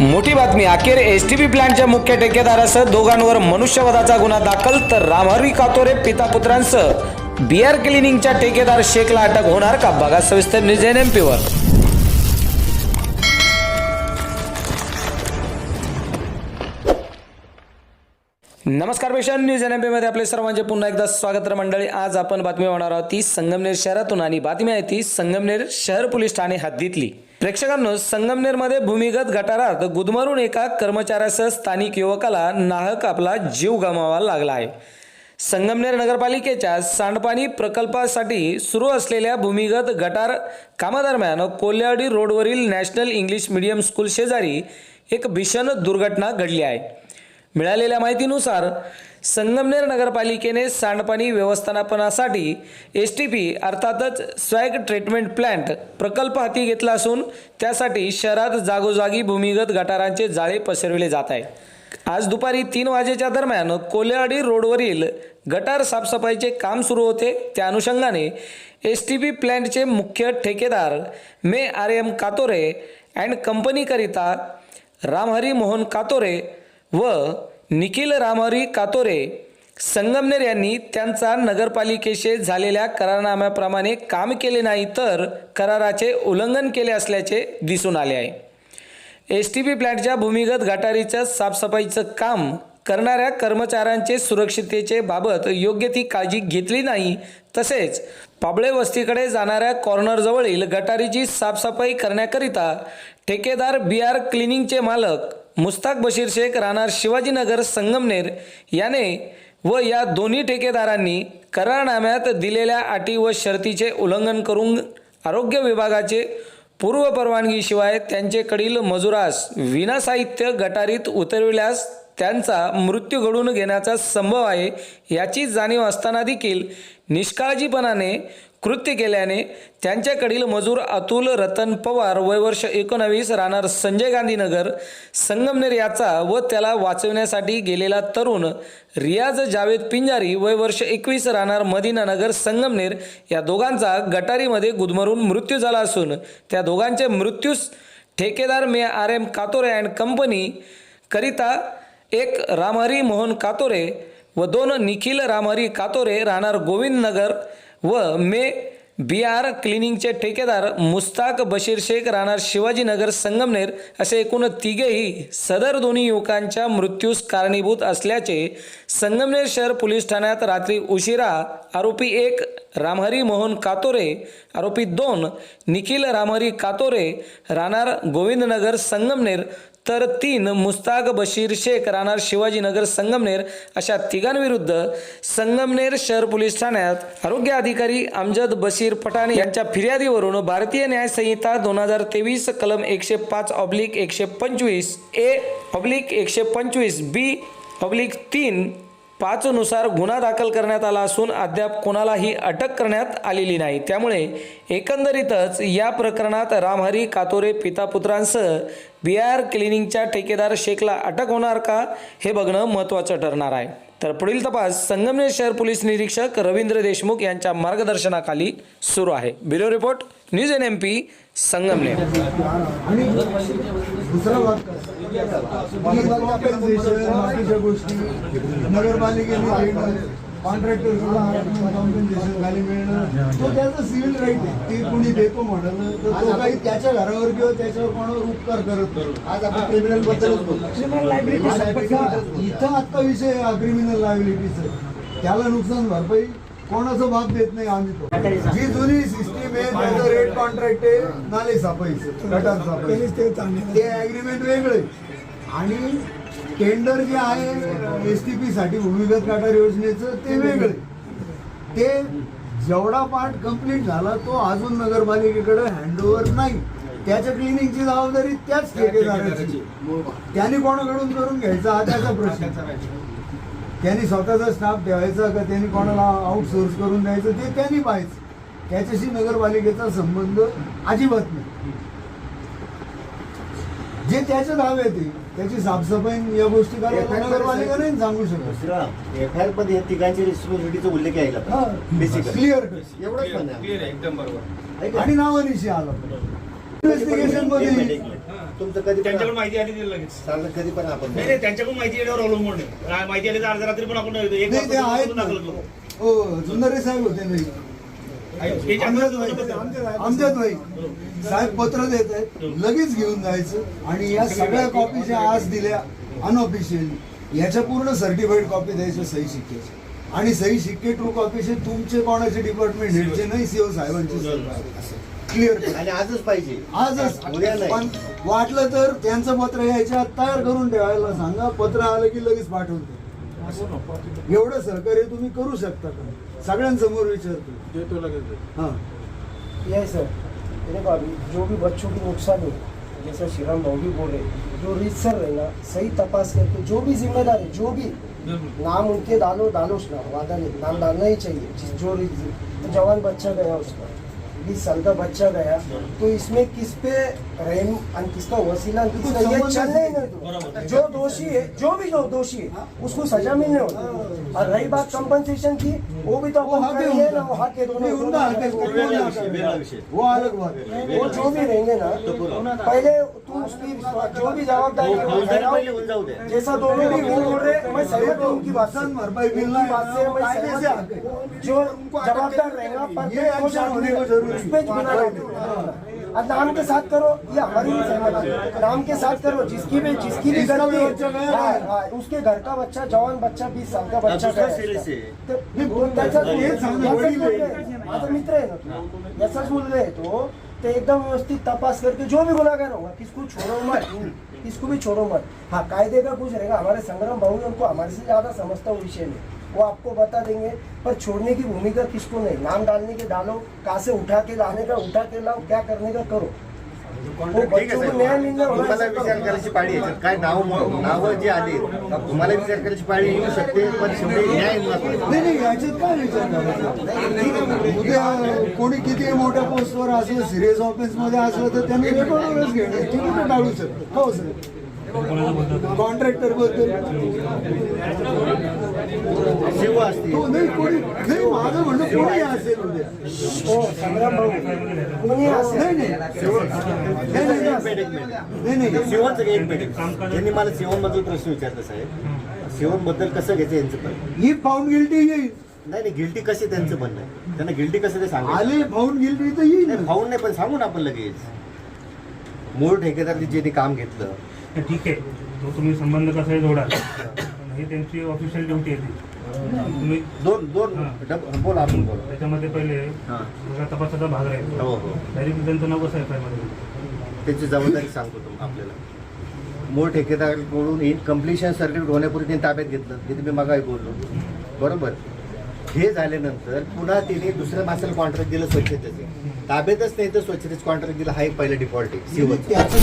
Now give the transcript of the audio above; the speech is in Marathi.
मोठी बातमी अखेर एस टी पी प्लांटच्या मुख्य ठेकेदारासह दोघांवर मनुष्यवधाचा गुन्हा दाखल तर रामहरी कातोरे पिता पुत्रांसह बिअर क्लिनिंगच्या ठेकेदार शेखला अटक होणार का? बघा सविस्तर न्यूज एन एम पीवर नमस्कार पेशन न्यूज एन एममध्ये आपले सर्वांचे पुन्हा एकदा स्वागत मंडळी. आज आपण बातमी होणार आहोत ती संगमनेर शहरातून आणि बातमी आहे ती संगमनेर शहर पोलीस ठाणे हद्दीतली. प्रेक्षकांनो संगमनेरमध्ये भूमिगत गटारात गुदमरून एका कर्मचाऱ्यासह स्थानिक युवकाला नाहक आपला जीव गमावा लागला आहे. संगमनेर नगरपालिकेच्या सांडपाणी प्रकल्पासाठी सुरू असलेल्या भूमिगत गटार कामादरम्यान कोल्हेवाडी रोडवरील नॅशनल इंग्लिश मीडियम स्कूल शेजारी एक भीषण दुर्घटना घडली आहे. मिळालेल्या माहितीनुसार संगमनेर नगरपालिकेने सांडपाणी व्यवस्थापनासाठी एस टी पी अर्थातच स्वॅग ट्रीटमेंट प्लॅन्ट प्रकल्प हाती घेतला असून त्यासाठी शहरात जागोजागी भूमिगत गटारांचे जाळे पसरविले जात आहे. आज दुपारी तीन वाजेच्या दरम्यान कोल्हेवाडी रोडवरील गटार साफसफाईचे काम सुरू होते. त्या अनुषंगाने एस टी पी प्लॅन्टचे मुख्य ठेकेदार मे आर एम कातोरे अँड कंपनीकरिता रामहरी मोहन कातोरे व निखिल रामहरी कातोरे संगमनेर यांनी त्यांचा नगरपालिकेशी झालेल्या करारनाम्याप्रमाणे काम केले नाही तर कराराचे उल्लंघन केले असल्याचे दिसून आले आहे. एस टी पी प्लॅन्टच्या भूमिगत गटारीच्या साफसफाईचं काम करणाऱ्या कर्मचाऱ्यांचे सुरक्षिततेचे बाबत योग्य ती काळजी घेतली नाही तसेच पाबळे वस्तीकडे जाणाऱ्या कॉर्नरजवळील गटारीची साफसफाई करण्याकरिता ठेकेदार बी आर क्लिनिंगचे मालक मुस्ताक बशीर शेख राहणार शिवाजीनगर संगमनेर याने व या दोन्ही ठेकेदारांनी करारनाम्यात दिलेल्या अटी व शर्तीचे उल्लंघन करून आरोग्य विभागाचे पूर्व परवानगीशिवाय त्यांचेकडील मजुरास विनासाहित्य गटारीत उतरविल्यास त्यांचा मृत्यू घडून घेण्याचा संभव आहे याची जाणीव असताना देखील निष्काळजीपणाने कृत्य केल्याने त्यांच्याकडील मजूर अतुल रतन पवार वय वर्ष एकोणावीस राहणार संजय गांधीनगर संगमनेर याचा व त्याला वाचवण्यासाठी गेलेला तरुण रियाज जावेद पिंजारी वय वर्ष एकवीस राहणार मदिनानगर संगमनेर या दोघांचा गटारीमध्ये गुदमरून मृत्यू झाला असून त्या दोघांचे मृत्यूस ठेकेदार मे R M Katore and company करिता एक रामहरी मोहन कातोरे व दोन निखिल रामहरी कातोरे राहणार गोविंदनगर व मे बी आर क्लिनिंगचे ठेकेदार मुस्ताक बशीर शेख राहणार शिवाजीनगर संगमनेर असे एकूण तिघेही सदर दोन्ही युवकांच्या मृत्यूस कारणीभूत असल्याचे संगमनेर शहर पोलीस ठाण्यात रात्री उशिरा आरोपी एक रामहरी मोहन कातोरे आरोपी दोन निखिल रामहरी कातोरे राहणार गोविंदनगर संगमनेर तर तीन मुस्ताक बशीर शेख राहणार शिवाजीनगर संगमनेर अशा तिघांविरुद्ध संगमनेर शहर पोलीस ठाण्यात आरोग्य अधिकारी अमजद बशीर पठाण यांच्या फिर्यादीवरून भारतीय न्याय संहिता दोन हजार तेवीस कलम एकशे पाच ऑब्लिक एकशे पंचवीस ए ऑब्लिक एकशे पंचवीस बी ऑब्लिक तीन पाचनुसार गुन्हा दाखल करण्यात आला असून अद्याप कोणालाही अटक करण्यात आलेली नाही. त्यामुळे एकंदरीतच या प्रकरणात रामहरी कातोरे पिता पुत्रांसह बी आर क्लिनिंगच्या ठेकेदार शेखला अटक होणार का हे बघणं महत्त्वाचं ठरणार आहे. तर पुढील तपास संगमनेर शहर पोलीस निरीक्षक रवींद्र देशमुख यांच्या मार्गदर्शनाखाली सुरू आहे. Bureau report news N M P Sangamner. आणि भाग कॉम्पेन्सेशन खाली मिळणं. तो त्याचा सिव्हिल राईट आहे. ते कुणी देतो म्हणाल तर तो काही त्याच्या घरावर किंवा त्याच्यावर कोणावर उपकार करत. आज आपण क्रिमिनल बद्दलच बोलतो. इथं आत्ता विषय क्रिमिनल लायबिलिटीचा त्याला नुकसान भरपाई कोणाचं बाब देत नाही आम्ही तो. जी जुनी सिस्टीम आहे त्याचं रेट कॉन्ट्रॅक्ट आहे नाले सापायचं गटार सापायचं ते अग्रीमेंट वेगळे. आणि टेंडर जे आहे एस टी पी साठी भूमिगत गटार योजनेचं ते वेगळे. ते जेवढा पार्ट कंप्लीट झाला तो अजून नगरपालिकेकडे हँडओव्हर नाही. त्याच्या क्लिनिंगची जबाबदारी त्याच ठेकेदाराची. त्यांनी कोणाकडून करून घ्यायचा? हा त्याचा प्रश्न. त्यांनी स्वतःचा स्टाफ ठेवायचा का त्यांनी कोणाला आउटसोर्स करून द्यायचं? ते त्यांनी पाहायचं. त्याच्याशी नगरपालिकेचा संबंध अजिबात नाही. जे त्याच्या ताब्यात आहे त्याची साफसफाई या गोष्टी करायला नगरपालिका नाही सांगू शकत. एफ आय आरमध्ये या तिघांची रिस्पॉन्सिबिलिटीचा उल्लेख यायला बेसिक क्लिअर एवढंच पण आहे. एकदम बरोबर. आहे का? आणि नावानिशी आला. इन्व्हेस्टिगेशनमध्ये तुमचं कधी पण त्यांच्याकडून माहिती आली दिली लगेच. चाललं कधी पण आपण नाही नाही त्यांच्याकडून माहिती येण्यावर अवलंबून आहे. रा- माहिती आली तर अर्ध्या रात्री पण आपण एक नाही ते वाजता आहेत करून ना. दाखल करू. हो जुन्नरे साहेब होते नाही आमच्यात भाई साहेब पत्र देत आहेत. लगेच घेऊन जायचं. आणि या सगळ्या कॉपीच्या आज दिल्या अनऑफिशियली याच्या पूर्ण सर्टिफाईड कॉपी द्यायच्या सही शिक्क्याच्या. आणि सही शिक्के ट्रू कॉपीचे तुमचे कोणाचे डिपार्टमेंट हेडचे नाही सीओ साहेबांचे क्लिअर आणि आजच पाहिजे. आजच. पण वाटलं तर त्यांचं पत्र यायच्या तयार करून ठेवायला सांगा. पत्र आलं की लगेच पाठवते एवढं सहकार्य तुम्ही करू शकता का? सगळ्यांसमोर विचारतो हा. ये सर देखो अभी जो भी बच्चों की नुकसान हो जैसा श्रीराम भाऊ भी बोल रहे जो रीतसर रहेगा सही तपास करके जो भी जिम्मेदार है जो भी नाम उनके डालो डालो नाम वादा नहीं नाम डालना ही चाहिए जिस जो रीत- तो जवान बच्चा गया उसका। बीस साल का बच्चा गया तो इसमें किस पे रहम और किसका वसीला और किसका ये चलने ही नहीं तो जो दोषी है जो भी जो दोषी है उसको सजा मिलने होती और रही बात कंपनसेशन की वो भी तो वो हक है। वो दोनों जो भी रहेंगे ना पहले तू उसकी जो भी जवाबदारी है, जैसा दोनों भी वो बोल रहे मैं सहमत हूँ उनकी बात से। भरपाई मिलना बात से मैं सहमत हूँ। जो जवाबदार रहेगा पर ये action होने को ज़रूरी है। गुना अब नाम के साथ करो ये हमारी भी सहमत है। नाम के साथ करो जिसकी भी जिसकी भी गलती बच्चा है, हाँ, है। हाँ, उसके घर का बच्चा जवान बच्चा बीस साल का बच्चा त्याचा हे। मित्र आहे ना तो याचाच मुलगा आहे तो ते एकदम व्यवस्थित तपास करके जो भी गुनाहगार होगा, किसको छोड़ो मत, किसको भी छोड़ो मत। हाँ कायदे का कुछ रहेगा। हमारे संग्राम भाऊ उनको हमारे से ज़्यादा समझता हूँ विषय में। वो आपको बता देंगे, पर छोड़ने की भूमिका किसको नहीं? नाम डालने के, डालो, कहाँ से उठा के लाने का, उठा के लाओ, क्या करने का करो। ठीक आहे साहेब. तुम्हाला ऐसा विचार करो. करायची पाळी आहे काय नाव नावं जे आले तुम्हाला विचार करायची पाळी येऊ शकते पण शेवटी न्याय महत्त्वाचा नाही. नाही याच्यात काय विचार करायचा? उद्या कोणी किती मोठ्या पोस्टवर असलं सिरियस ऑफिसमध्ये असलं तर त्यांनी रेकॉर्डवरच घेणे. टाळू शकतो. हो सर कॉन्ट्रॅक्टरबद्दल शिव असतील तो नाही कोणी नाही माझं म्हणणं कोणी असेल उद्या. हो संग्राम भाऊ. कोणी असेल? नाही नाही. नाही, नाही, एक मिनिट. नाही नाही. एक त्यांनी मला शिवणबद्दल प्रश्न विचारला साहेब शिवणबद्दल कसं घ्यायचं यांचं पण? ही फाऊंड गिल्टी येईल. नाही नाही गिल्टी कसे त्यांचं म्हणणं आहे त्यांना गिल्टी कसं ते सांगा आले फाऊंड गिल्टी तर येईल. नाही ना. फाऊन नाही पण सांगू ना आपण लगेच. मूळ ठेकेदार जे ते काम घेतलं तर ठीक आहे. तो तुम्ही संबंध कसाही जोडा पण ही त्यांची ऑफिशियल ड्युटी आहे ती. तुम्ही दोन दोन हां. डब- बोला आपण बोला. त्याच्यामध्ये पहिले हां. सगळा तपासाचा भाग राहील. हो हो. डायरेक्ट त्यांचं नाव कसं आहे त्याची जबाबदारी सांगतो तुम आपल्याला. मूळ ठेकेदाराकडून इन कम्प्लिशन सर्टिफिकेट होण्यापूर्वी त्यांनी ताब्यात घेतलं. हे तुम्ही मगाही बोललो. बरोबर. हे झाल्यानंतर पुन्हा तिने दुसऱ्या माणसाला कॉन्ट्रॅक्ट दिलं स्वच्छतेचं. ताब्यातच नाही तर स्वच्छतेचं कॉन्ट्रॅक्ट दिलं हा एक पहिला डिफॉल्ट आहे. त्याचं